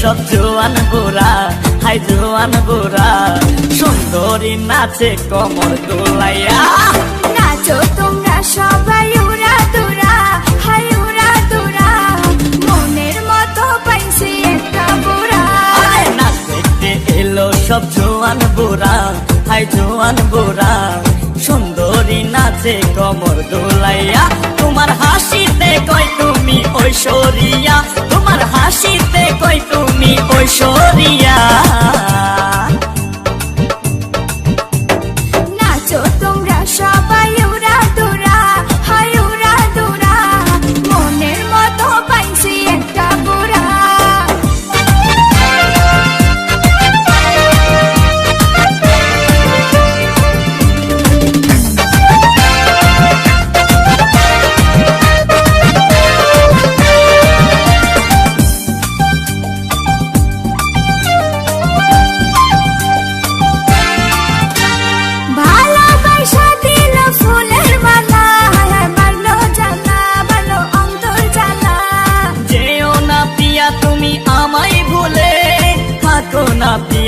সব জোয়ান বুড়া হাই জোয়ান বুড়া। সুন্দরী নাচে কমর দোলাইয়া। নাচো তোমরা সবাই উড়া দুরা হাই উড়া দুরা। মনের মতো পাইছি একটা বুড়া। নাচ দেখতে এলো সব জোয়ান বুড়া হাই জোয়ান বুড়া। সুন্দরী নাচে কমর দোলাইয়া। তুমি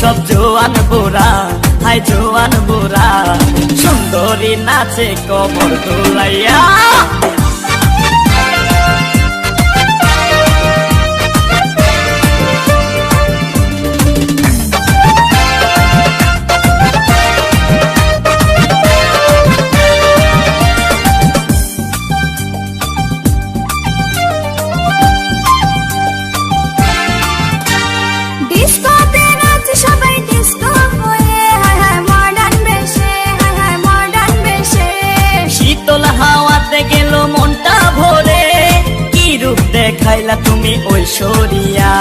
সব জোয়ান বোরা হাই জোয়ান বোরা সুন্দরী নাচে কবর দোলাইয়া। হাওয়াতে গেল মনটা ভরে। কি রূপ দেখাইলা তুমি ঐশ্বরিয়া?